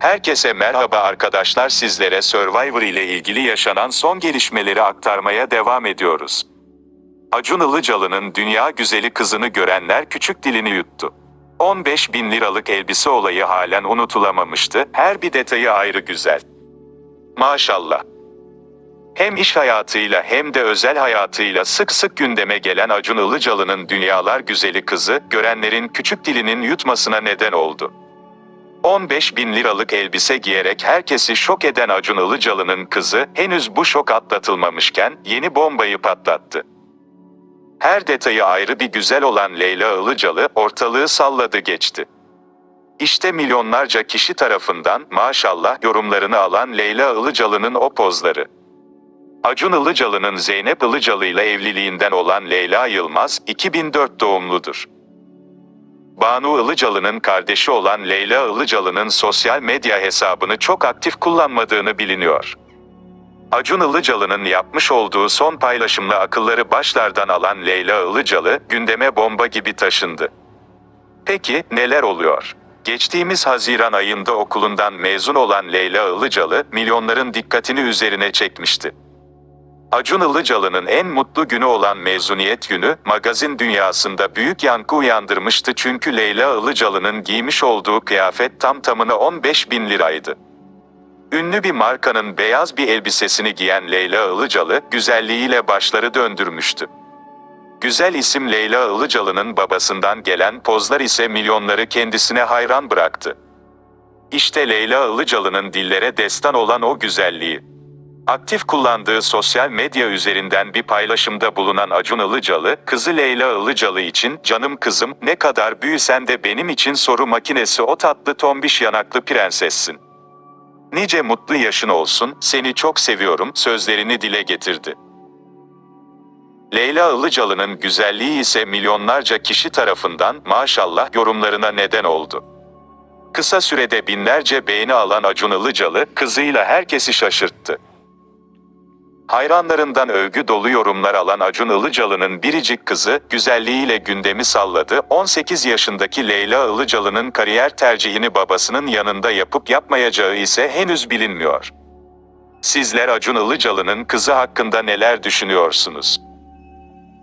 Herkese merhaba arkadaşlar sizlere Survivor ile ilgili yaşanan son gelişmeleri aktarmaya devam ediyoruz. Acun Ilıcalı'nın dünya güzeli kızını görenler küçük dilini yuttu. 15 bin liralık elbise olayı halen unutulamamıştı, her bir detayı ayrı güzel. Maşallah. Hem iş hayatıyla hem de özel hayatıyla sık sık gündeme gelen Acun Ilıcalı'nın dünyalar güzeli kızı, görenlerin küçük dilinin yutmasına neden oldu. 15 bin liralık elbise giyerek herkesi şok eden Acun Ilıcalı'nın kızı, henüz bu şok atlatılmamışken, yeni bombayı patlattı. Her detayı ayrı bir güzel olan Leyla Ilıcalı, ortalığı salladı geçti. İşte milyonlarca kişi tarafından, maşallah yorumlarını alan Leyla Ilıcalı'nın o pozları. Acun Ilıcalı'nın Zeynep Ilıcalı ile evliliğinden olan Leyla Yılmaz, 2004 doğumludur. Banu Ilıcalı'nın kardeşi olan Leyla Ilıcalı'nın sosyal medya hesabını çok aktif kullanmadığını biliniyor. Acun Ilıcalı'nın yapmış olduğu son paylaşımla akılları başlardan alan Leyla Ilıcalı, gündeme bomba gibi taşındı. Peki, neler oluyor? Geçtiğimiz Haziran ayında okulundan mezun olan Leyla Ilıcalı, milyonların dikkatini üzerine çekmişti. Acun Ilıcalı'nın en mutlu günü olan mezuniyet günü, magazin dünyasında büyük yankı uyandırmıştı çünkü Leyla Ilıcalı'nın giymiş olduğu kıyafet tam tamına 15 bin liraydı. Ünlü bir markanın beyaz bir elbisesini giyen Leyla Ilıcalı, güzelliğiyle başları döndürmüştü. Güzel isim Leyla Ilıcalı'nın babasından gelen pozlar ise milyonları kendisine hayran bıraktı. İşte Leyla Ilıcalı'nın dillere destan olan o güzelliği. Aktif kullandığı sosyal medya üzerinden bir paylaşımda bulunan Acun Ilıcalı, kızı Leyla Ilıcalı için canım kızım ne kadar büyüsen de benim için soru makinesi o tatlı tombiş yanaklı prensessin. Nice mutlu yaşın olsun, seni çok seviyorum sözlerini dile getirdi. Leyla Ilıcalı'nın güzelliği ise milyonlarca kişi tarafından maşallah yorumlarına neden oldu. Kısa sürede binlerce beğeni alan Acun Ilıcalı, kızıyla herkesi şaşırttı. Hayranlarından övgü dolu yorumlar alan Acun Ilıcalı'nın biricik kızı, güzelliğiyle gündemi salladı. 18 yaşındaki Leyla Ilıcalı'nın kariyer tercihini babasının yanında yapıp yapmayacağı ise henüz bilinmiyor. Sizler Acun Ilıcalı'nın kızı hakkında neler düşünüyorsunuz?